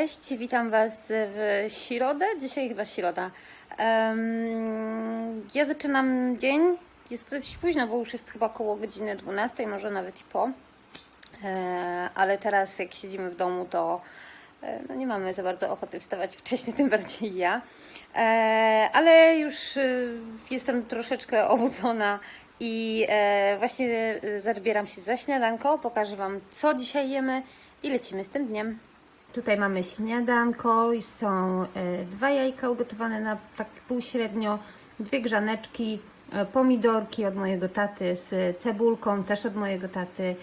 cześć, witam Was w środę, dzisiaj chyba środa. Em, ja zaczynam dzień, jest dość późno, bo już jest chyba około godziny 12, może nawet i po. E, ale teraz jak siedzimy w domu, to e, no nie mamy za bardzo ochoty wstawać wcześniej, tym bardziej ja. E, ale już e, jestem troszeczkę obudzona i e, właśnie e, zabieram się za śniadanko. Pokażę Wam, co dzisiaj jemy i lecimy z tym dniem. Tutaj mamy śniadanko są e, dwa jajka ugotowane na tak półśrednio, dwie grzaneczki, e, pomidorki od mojego taty z cebulką, też od mojego taty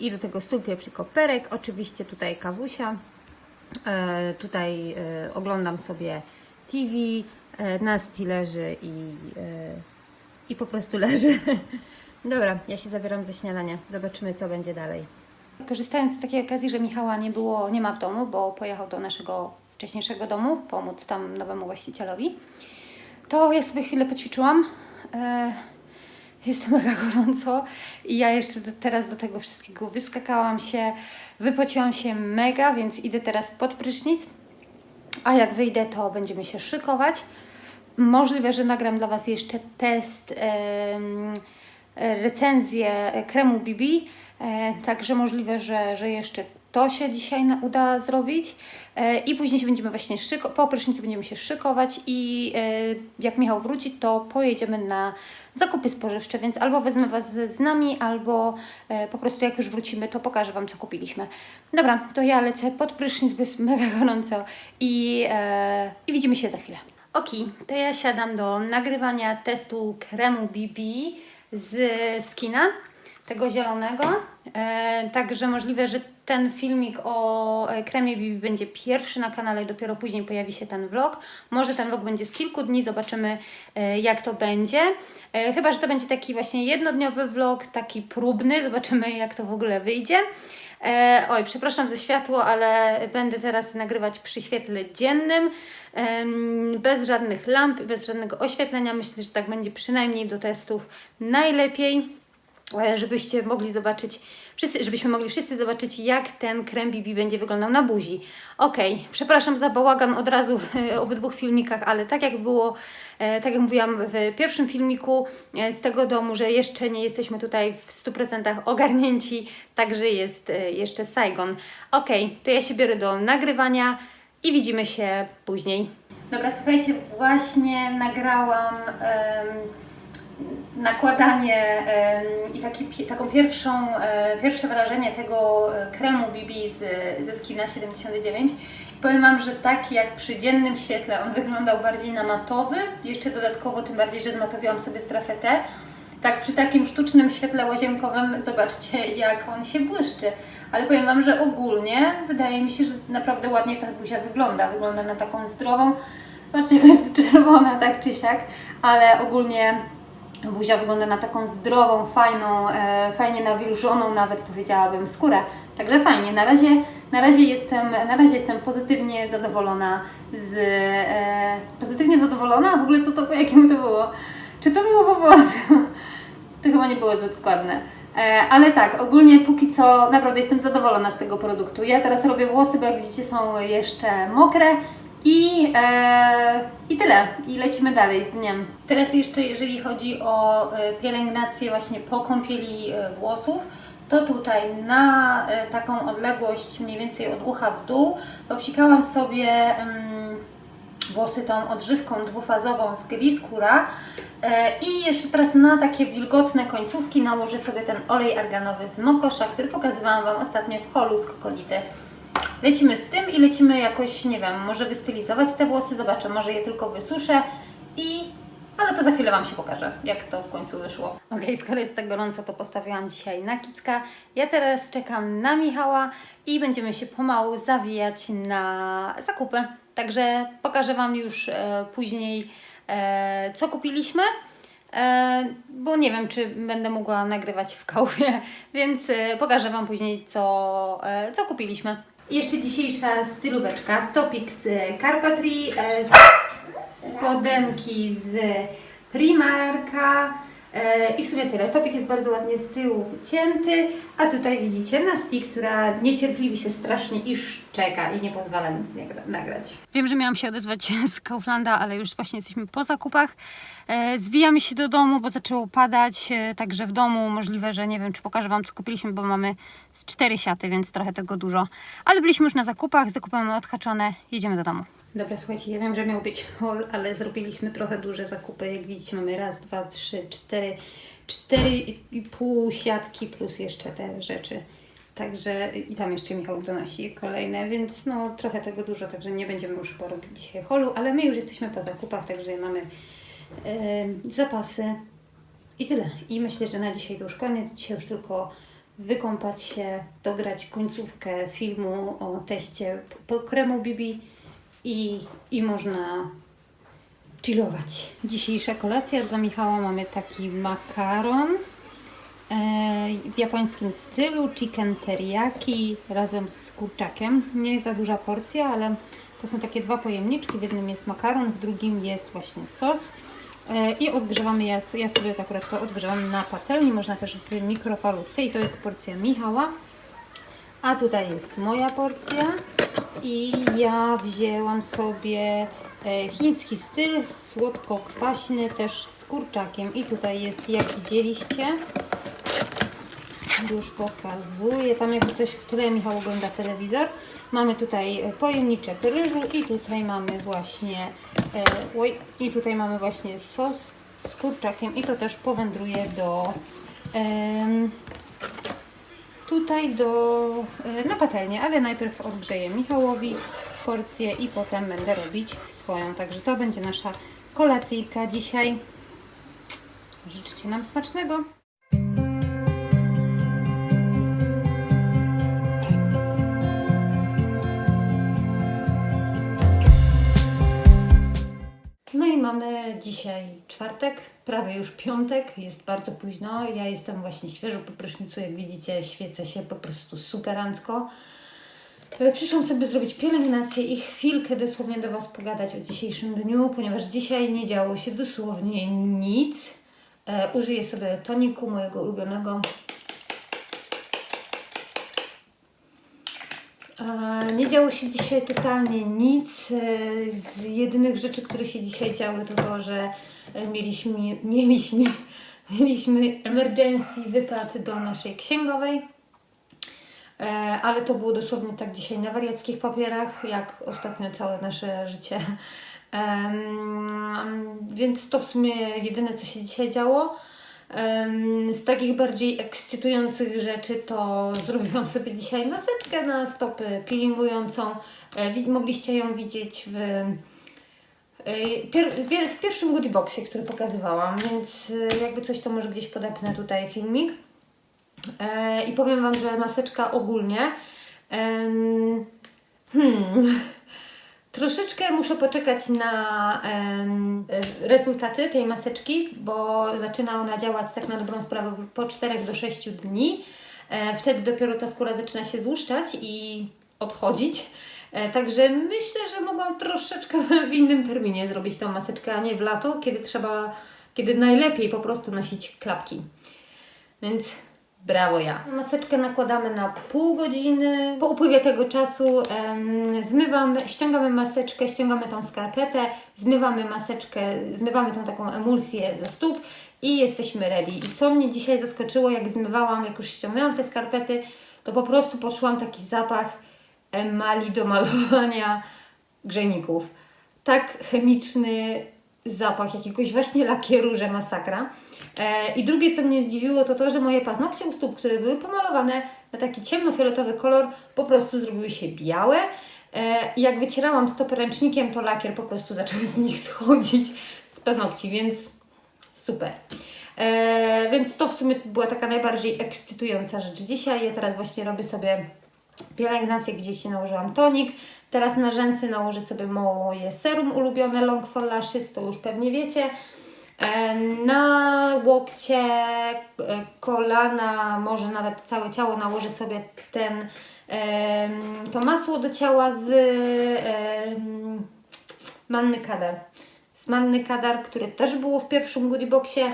i do tego sól, pieprz i koperek. Oczywiście tutaj kawusia. E, tutaj oglądam sobie TV, Nasti leży i, i po prostu leży. Dobra, ja się zabieram za śniadanie. Zobaczymy, co będzie dalej. Korzystając z takiej okazji, że Michała nie było, nie ma w domu, bo pojechał do naszego wcześniejszego domu pomóc tam nowemu właścicielowi, to ja sobie chwilę poćwiczyłam. E, jest mega gorąco i ja jeszcze do, teraz do tego wszystkiego wyskakałam się, wypociłam się mega, więc idę teraz pod prysznic. A jak wyjdę, to będziemy się szykować. Możliwe, że nagram dla Was jeszcze test, em, recenzję kremu BB. E, także możliwe, że, że jeszcze to się dzisiaj uda zrobić. E, I później się będziemy właśnie szyko- po prysznicu będziemy się szykować i e, jak Michał wróci, to pojedziemy na zakupy spożywcze, więc albo wezmę Was z, nami, albo po prostu jak już wrócimy, to pokażę Wam, co kupiliśmy. Dobra, to ja lecę pod prysznic, bo jest mega gorąco i, i widzimy się za chwilę. Ok, to ja siadam do nagrywania testu kremu BB z skina, tego zielonego. E, także możliwe, że ten filmik o e, kremie BB będzie pierwszy na kanale, dopiero później pojawi się ten vlog. Może ten vlog będzie z kilku dni, zobaczymy e, jak to będzie. E, chyba, że to będzie taki właśnie jednodniowy vlog, taki próbny, zobaczymy jak to w ogóle wyjdzie. E, oj, przepraszam za światło, ale będę teraz nagrywać przy świetle dziennym, em, bez żadnych lamp, bez żadnego oświetlenia. Myślę, że tak będzie przynajmniej do testów najlepiej, e, żebyście mogli zobaczyć, wszyscy, żebyśmy mogli wszyscy zobaczyć, jak ten krem BB będzie wyglądał na buzi. Okej, przepraszam za bałagan od razu w obydwu filmikach, ale tak jak było, e, tak jak mówiłam w pierwszym filmiku e, z tego domu, że jeszcze nie jesteśmy tutaj w 100% ogarnięci, także jest e, jeszcze Saigon. Okej, to ja się biorę do nagrywania i widzimy się później. Dobra, słuchajcie, właśnie nagrałam em, nakładanie i taki, taką pierwszą, e, pierwsze wrażenie tego e, kremu BB z, ze Skina 79. Powiem Wam, że tak jak przy dziennym świetle on wyglądał bardziej na matowy, jeszcze dodatkowo tym bardziej, że zmatowiłam sobie strafetę. Tak przy takim sztucznym świetle łazienkowym zobaczcie jak on się błyszczy. Ale powiem Wam, że ogólnie wydaje mi się, że naprawdę ładnie ta buzia wygląda. Wygląda na taką zdrową. Patrzcie, jest czerwona tak czy siak, ale ogólnie Buzia wygląda na taką zdrową, fajną, e, fajnie nawilżoną nawet powiedziałabym skórę. Także fajnie. Na razie, na razie, jestem, na razie jestem pozytywnie zadowolona z... E, pozytywnie zadowolona? W ogóle co to, po jakiemu to było? Czy to było po włosku? To chyba nie było zbyt składne. E, ale tak, ogólnie póki co naprawdę jestem zadowolona z tego produktu. Ja teraz robię włosy, bo jak widzicie są jeszcze mokre. I, e, I tyle. I lecimy dalej z dniem. Teraz jeszcze jeżeli chodzi o e, pielęgnację właśnie po kąpieli e, włosów, to tutaj na e, taką odległość mniej więcej od ucha w dół obsikałam sobie mm, włosy tą odżywką dwufazową z Gliscura e, i jeszcze teraz na takie wilgotne końcówki nałożę sobie ten olej arganowy z Mokosza, który pokazywałam Wam ostatnio w holu z kokolity. Lecimy z tym i lecimy jakoś, nie wiem, może wystylizować te włosy, zobaczę, może je tylko wysuszę i... Ale to za chwilę Wam się pokażę, jak to w końcu wyszło. Okej, skoro jest tak gorąco, to postawiłam dzisiaj na kicka. Ja teraz czekam na Michała i będziemy się pomału zawijać na zakupy. Także pokażę Wam już e, później, e, co kupiliśmy. E, bo nie wiem, czy będę mogła nagrywać w kałwie, więc e, pokażę Wam później, co, e, co kupiliśmy. Jeszcze dzisiejsza stylóweczka, topik z Carpatry, e, s- spodenki z Primarka. e, i w sumie tyle. Topik jest bardzo ładnie z tyłu cięty, a tutaj widzicie Nasti, która niecierpliwi się strasznie i czeka i nie pozwala nic nagrać. Wiem, że miałam się odezwać z Kauflanda, ale już właśnie jesteśmy po zakupach. E, zwijamy się do domu, bo zaczęło padać, e, także w domu możliwe, że nie wiem, czy pokażę Wam, co kupiliśmy, bo mamy z cztery siaty, więc trochę tego dużo. Ale byliśmy już na zakupach, zakupy mamy odhaczone, jedziemy do domu. Dobra, słuchajcie, ja wiem, że miał być haul, ale zrobiliśmy trochę duże zakupy. Jak widzicie, mamy raz, dwa, trzy, cztery, cztery i pół siatki plus jeszcze te rzeczy. Także i tam jeszcze Michał donosi kolejne, więc no trochę tego dużo, także nie będziemy już chyba robić dzisiaj holu, ale my już jesteśmy po zakupach, także mamy zapasy i tyle. I myślę, że na dzisiaj to już koniec. Dzisiaj już tylko wykąpać się, dograć końcówkę filmu o teście po kremu Bibi i, i można chillować. Dzisiejsza kolacja dla Michała mamy taki makaron e, w japońskim stylu, chicken teriyaki razem z kurczakiem. Nie jest za duża porcja, ale to są takie dwa pojemniczki. W jednym jest makaron, w drugim jest właśnie sos. E, I odgrzewamy, ja, ja sobie to akurat to odgrzewam na patelni, można też w mikrofalówce i to jest porcja Michała. A tutaj jest moja porcja i ja wzięłam sobie e, chiński styl, słodko-kwaśny, też z kurczakiem. I tutaj jest, jak widzieliście, już pokazuję, tam jakby coś w tle Michał ogląda telewizor. Mamy tutaj e, pojemniczek ryżu i tutaj mamy właśnie e, oj, i tutaj mamy właśnie sos z kurczakiem i to też powędruje do tutaj do, e, na patelnię, ale najpierw odgrzeję Michałowi porcję i potem będę robić swoją. Także to będzie nasza kolacyjka dzisiaj. Życzcie nam smacznego. Mamy dzisiaj czwartek, prawie już piątek, jest bardzo późno. Ja jestem właśnie świeżo po prysznicu, jak widzicie, świecę się po prostu superancko. E, Przyszłam sobie zrobić pielęgnację i chwilkę dosłownie do Was pogadać o dzisiejszym dniu, ponieważ dzisiaj nie działo się dosłownie nic. E, użyję sobie toniku mojego ulubionego. Nie działo się dzisiaj totalnie nic. E, Z jedynych rzeczy, które się dzisiaj działy, to to, że e, mieliśmy, mieliśmy, mieliśmy emergency wypad do naszej księgowej. E, Ale to było dosłownie tak dzisiaj na wariackich papierach, jak ostatnio całe nasze życie. Więc to w sumie jedyne, co się dzisiaj działo. Z takich bardziej ekscytujących rzeczy to zrobiłam sobie dzisiaj maseczkę na stopy peelingującą. E, Mogliście ją widzieć w, e, w- pierwszym goodie boxie, który pokazywałam, więc e, jakby coś to może gdzieś podepnę tutaj filmik. I powiem Wam, że maseczka ogólnie. hmm, troszeczkę muszę poczekać na e, rezultaty tej maseczki, bo zaczyna ona działać tak na dobrą sprawę po 4 do 6 dni. E, wtedy dopiero ta skóra zaczyna się złuszczać i odchodzić. E, Także myślę, że mogłam troszeczkę w innym terminie zrobić tą maseczkę, a nie w lato, kiedy trzeba, kiedy najlepiej po prostu nosić klapki. Więc brawo ja. Maseczkę nakładamy na pół godziny. Po upływie tego czasu em, zmywam, ściągamy maseczkę, ściągamy tą skarpetę, zmywamy maseczkę, zmywamy tą taką emulsję ze stóp i jesteśmy ready. I co mnie dzisiaj zaskoczyło, jak zmywałam, jak już ściągnęłam te skarpety, to po prostu poczułam taki zapach emali do malowania grzejników. Tak chemiczny zapach jakiegoś właśnie lakieru, że masakra. E, I drugie, co mnie zdziwiło, to to, że moje paznokcie u stóp, które były pomalowane na taki ciemnofioletowy kolor, po prostu zrobiły się białe. E, I jak wycierałam stopy ręcznikiem, to lakier po prostu zaczął z nich schodzić z paznokci, więc super. E, więc to w sumie była taka najbardziej ekscytująca rzecz dzisiaj. Ja teraz właśnie robię sobie pielęgnację, gdzieś się nałożyłam tonik. Teraz na rzęsy nałożę sobie moje serum ulubione Long for Lashes, to już pewnie wiecie. E, Na łokcie, e, kolana, może nawet całe ciało nałożę sobie ten, em, to masło do ciała z Manny Kader. Manny Kadar, które też było w pierwszym goodie boxie.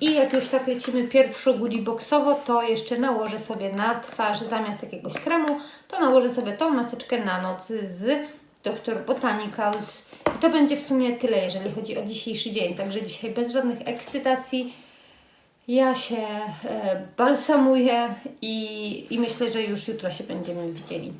I jak już tak lecimy pierwszo goodie boxowo, to jeszcze nałożę sobie na twarz zamiast jakiegoś kremu, to nałożę sobie tą maseczkę na noc z Dr. Botanicals. I to będzie w sumie tyle, jeżeli chodzi o dzisiejszy dzień. Także dzisiaj bez żadnych ekscytacji. Ja się e, balsamuję i, i myślę, że już jutro się będziemy widzieli.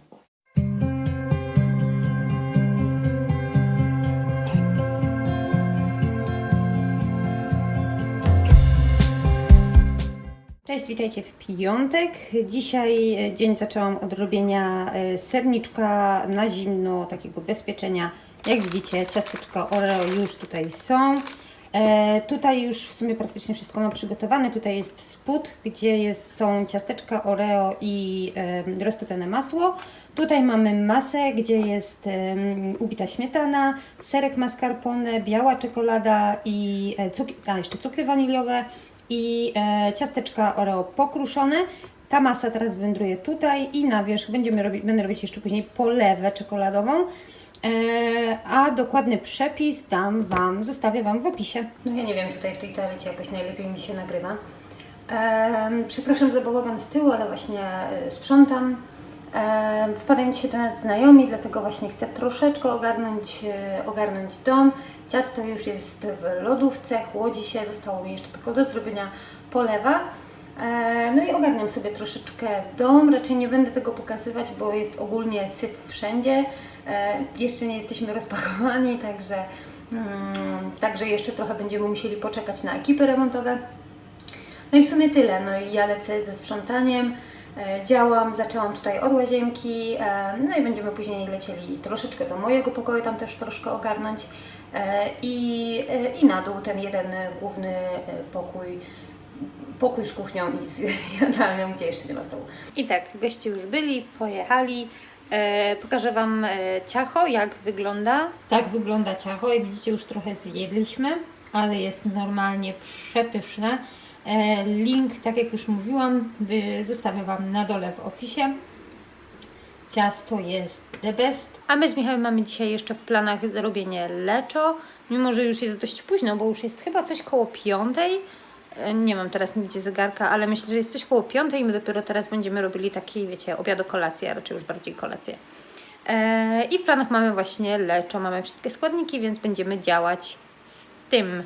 Cześć, witajcie w piątek. Dzisiaj e, dzień zaczęłam od robienia e, serniczka na zimno, takiego bezpieczenia. Jak widzicie, ciasteczka Oreo już tutaj są. E, tutaj już w sumie praktycznie wszystko mam przygotowane. Tutaj jest spód, gdzie jest, są ciasteczka Oreo i e, roztopione masło. Tutaj mamy masę, gdzie jest e, ubita śmietana, serek mascarpone, biała czekolada i e, cukry, a, jeszcze cukry waniliowe i e, ciasteczka Oreo pokruszone. Ta masa teraz wędruje tutaj i na wierzch będziemy robić, będę robić jeszcze później polewę czekoladową. E, a dokładny przepis dam Wam, zostawię Wam w opisie. No ja nie wiem, tutaj w tej toalecie jakoś najlepiej mi się nagrywa. Em, przepraszam za bałagan z tyłu, ale właśnie e, sprzątam. Wpadają dzisiaj do nas znajomi, dlatego właśnie chcę troszeczkę ogarnąć, e, ogarnąć dom. Ciasto już jest w lodówce, chłodzi się, zostało mi jeszcze tylko do zrobienia polewa. E, No i ogarniam sobie troszeczkę dom. Raczej nie będę tego pokazywać, bo jest ogólnie syf wszędzie. E, Jeszcze nie jesteśmy rozpakowani, także, mm, także jeszcze trochę będziemy musieli poczekać na ekipy remontowe. No i w sumie tyle. No i ja lecę ze sprzątaniem, działam, zaczęłam tutaj od łazienki, e, no i będziemy później lecieli troszeczkę do mojego pokoju, tam też troszkę ogarnąć e, i, e, i na dół ten jeden e, główny e, pokój, pokój z kuchnią i z jadalnią, gdzie jeszcze nie ma stołu. I tak, goście już byli, pojechali. E, pokażę Wam e, ciacho, jak wygląda. Tak wygląda ciacho. Jak widzicie, już trochę zjedliśmy, ale jest normalnie przepyszne. E, link, tak jak już mówiłam, zostawię Wam na dole w opisie. Ciasto jest the best. A my z Michałem mamy dzisiaj jeszcze w planach zrobienie leczo, mimo że już jest dość późno, bo już jest chyba coś koło piątej. E, Nie mam teraz nigdzie zegarka, ale myślę, że jest coś koło piątej i my dopiero teraz będziemy robili taki, wiecie, obiad kolację, a raczej już bardziej kolację. E, I w planach mamy właśnie leczo, mamy wszystkie składniki, więc będziemy działać z tym.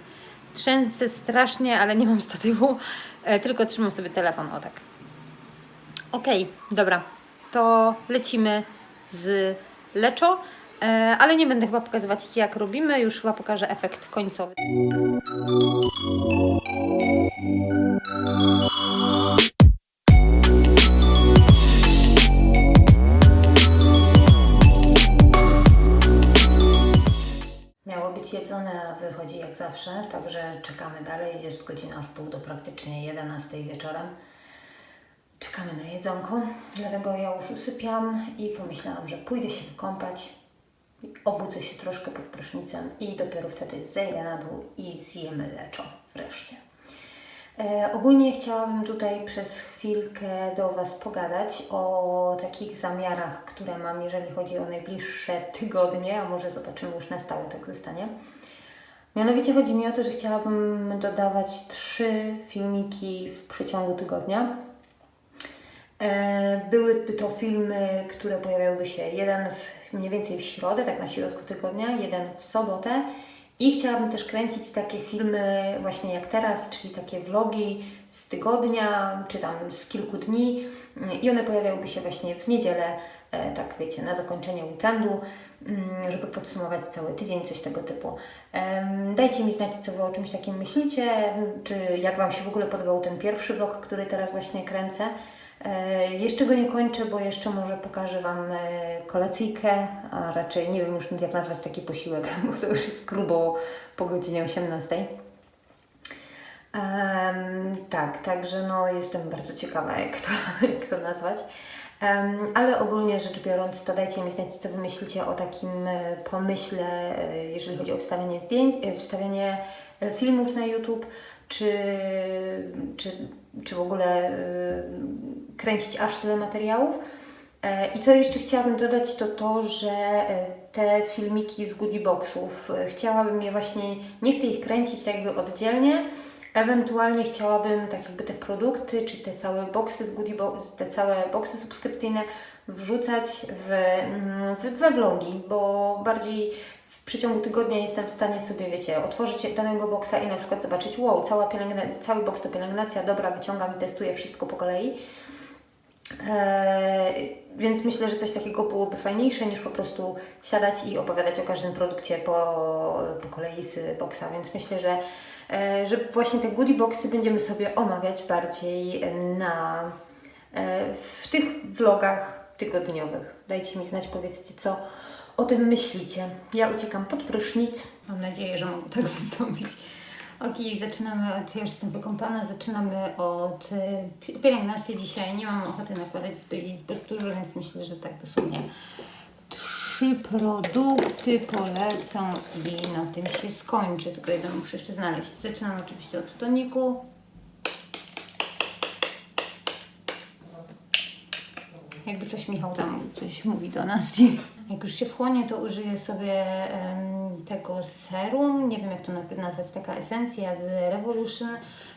Trzęsę strasznie, ale nie mam statywu, e, tylko trzymam sobie telefon, o tak. Okej, dobra, to lecimy z leczo, e, ale nie będę chyba pokazywać jak robimy, już chyba pokażę efekt końcowy. Jedzone, a wychodzi jak zawsze, także czekamy dalej. Jest godzina w pół do praktycznie 11 wieczorem. Czekamy na jedzonko, dlatego ja już usypiam i pomyślałam, że pójdę się wykąpać, obudzę się troszkę pod prysznicem i dopiero wtedy zejdę na dół i zjemy leczo wreszcie. E, ogólnie chciałabym tutaj przez chwilkę do Was pogadać o takich zamiarach, które mam, jeżeli chodzi o najbliższe tygodnie, a może zobaczymy już na stałe tak zostanie. Mianowicie chodzi mi o to, że chciałabym dodawać trzy filmiki w przeciągu tygodnia. E, Byłyby to filmy, które pojawiałyby się jeden w, mniej więcej w środę, tak na środku tygodnia, jeden w sobotę. I chciałabym też kręcić takie filmy właśnie jak teraz, czyli takie vlogi z tygodnia, czy tam z kilku dni. I one pojawiałyby się właśnie w niedzielę, e, tak wiecie, na zakończenie weekendu, mm, żeby podsumować cały tydzień, coś tego typu. Dajcie mi znać, co Wy o czymś takim myślicie, czy jak Wam się w ogóle podobał ten pierwszy vlog, który teraz właśnie kręcę. E, Jeszcze go nie kończę, bo jeszcze może pokażę Wam e, kolacyjkę, a raczej nie wiem już jak nazwać taki posiłek, bo to już jest grubo po godzinie 18. Em, tak, także no jestem bardzo ciekawa, jak to, jak to nazwać. Em, ale ogólnie rzecz biorąc, to dajcie mi znać, co Wy myślicie o takim e, pomyśle, jeżeli chodzi o wstawianie zdjęć, wstawianie filmów na YouTube, czy, czy, czy w ogóle e, kręcić aż tyle materiałów. E, I co jeszcze chciałabym dodać, to to, że e, te filmiki z goodie boxów, e, chciałabym je właśnie, nie chcę ich kręcić tak jakby oddzielnie, ewentualnie chciałabym tak jakby te produkty, czy te całe boxy z goodie box, te całe boxy subskrypcyjne wrzucać w, mm, w, we vlogi, bo bardziej w przeciągu tygodnia jestem w stanie sobie, wiecie, otworzyć danego boxa i na przykład zobaczyć, wow, cała pielęgna, cały box to pielęgnacja, dobra, wyciągam i testuję wszystko po kolei. Eee, więc myślę, że coś takiego byłoby fajniejsze niż po prostu siadać i opowiadać o każdym produkcie po, po kolei z boxa. Więc myślę, że, e, że właśnie te goodie boxy będziemy sobie omawiać bardziej na, e, w tych vlogach tygodniowych. Dajcie mi znać, powiedzcie, co o tym myślicie. Ja uciekam pod prysznic. Mam nadzieję, że mogę tak wystąpić. Ok, zaczynamy od, ja już jestem wykąpana, zaczynamy od y, pi- pielęgnacji dzisiaj. Nie mam ochoty nakładać zbyt, zbyt dużo, więc myślę, że tak dosłownie trzy produkty polecą i na tym się skończy. Tylko jeden muszę jeszcze znaleźć. Zaczynam oczywiście od toniku. Jakby coś Michał tam coś mówi do nas. Jak już się wchłonie, to użyję sobie tego serum. Nie wiem jak to na- nazwać, taka esencja z Revolution.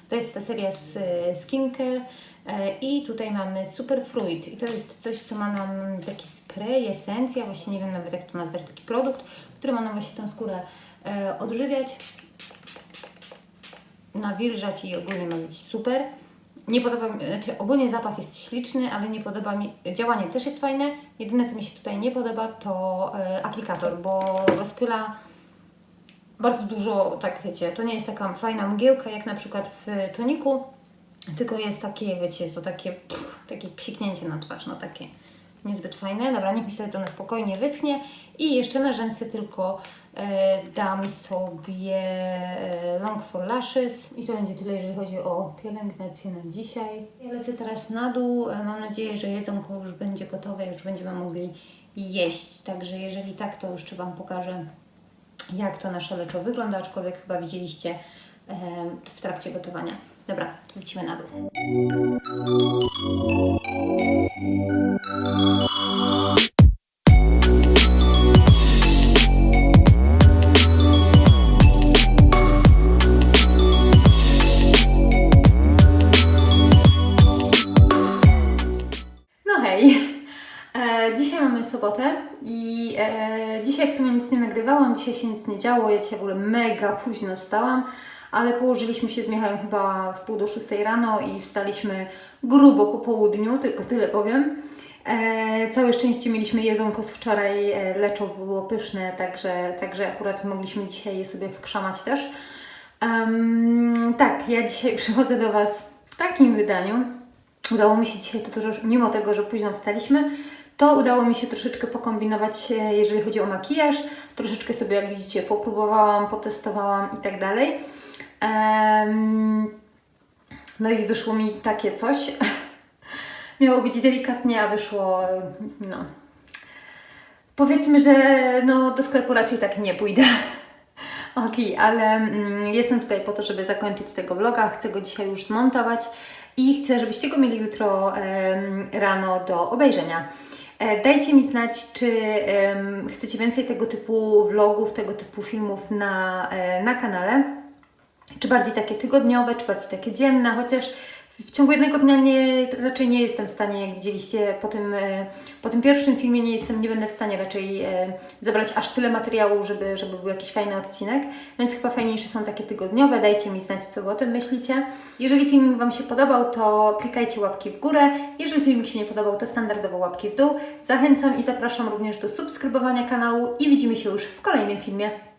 To jest ta seria z e, Skincare. E, I tutaj mamy Superfruit. I to jest coś, co ma nam taki spray, esencja, właśnie nie wiem nawet jak to nazwać, taki produkt, który ma nam właśnie tę skórę e, odżywiać nawilżać i ogólnie ma być super. Nie podoba mi, znaczy ogólnie zapach jest śliczny, ale nie podoba mi, działanie też jest fajne. Jedyne co mi się tutaj nie podoba to e, aplikator, bo rozpyla bardzo dużo, tak wiecie, to nie jest taka fajna mgiełka jak na przykład w toniku, tylko jest takie, wiecie, to takie, pff, takie psiknięcie na twarz, no takie niezbyt fajne. Dobra, niech mi sobie to na spokojnie wyschnie i jeszcze na rzęsy tylko dam sobie e, Long for Lashes i to będzie tyle, jeżeli chodzi o pielęgnację na dzisiaj. Ja lecę teraz na dół, e, mam nadzieję, że jedzonko już będzie gotowe, już będziemy mogli jeść, także jeżeli tak, to jeszcze Wam pokażę jak to nasze leczo wygląda, aczkolwiek chyba widzieliście e, w trakcie gotowania. Dobra, lecimy na dół. Sobotę i e, dzisiaj w sumie nic nie nagrywałam, dzisiaj się nic nie działo, ja dzisiaj w ogóle mega późno wstałam, ale położyliśmy się z Michałem chyba w pół do szóstej rano i wstaliśmy grubo po południu, tylko tyle powiem. E, całe szczęście mieliśmy jedzonko z wczoraj, e, leczo było pyszne, także, także akurat mogliśmy dzisiaj je sobie wkrzamać też. Em, tak, ja dzisiaj przychodzę do Was w takim wydaniu. Udało mi się dzisiaj, to, że mimo tego, że późno wstaliśmy, to udało mi się troszeczkę pokombinować, e, jeżeli chodzi o makijaż. Troszeczkę sobie, jak widzicie, popróbowałam, potestowałam i tak dalej. No i wyszło mi takie coś. Miało być delikatnie, a wyszło, no. Powiedzmy, że no, do sklepu raczej tak nie pójdę. Okej, ale mm, jestem tutaj po to, żeby zakończyć tego vloga. Chcę go dzisiaj już zmontować i chcę, żebyście go mieli jutro rano do obejrzenia. E, Dajcie mi znać, czy em, chcecie więcej tego typu vlogów, tego typu filmów na, e, na kanale. Czy bardziej takie tygodniowe, czy bardziej takie dzienne, chociaż w ciągu jednego dnia nie, raczej nie jestem w stanie, jak widzieliście po tym, e, po tym pierwszym filmie, nie jestem, nie będę w stanie raczej e, zebrać aż tyle materiału, żeby, żeby był jakiś fajny odcinek, więc chyba fajniejsze są takie tygodniowe. Dajcie mi znać, co Wy o tym myślicie. Jeżeli filmik Wam się podobał, to klikajcie łapki w górę. Jeżeli filmik się nie podobał, to standardowo łapki w dół. Zachęcam i zapraszam również do subskrybowania kanału i widzimy się już w kolejnym filmie.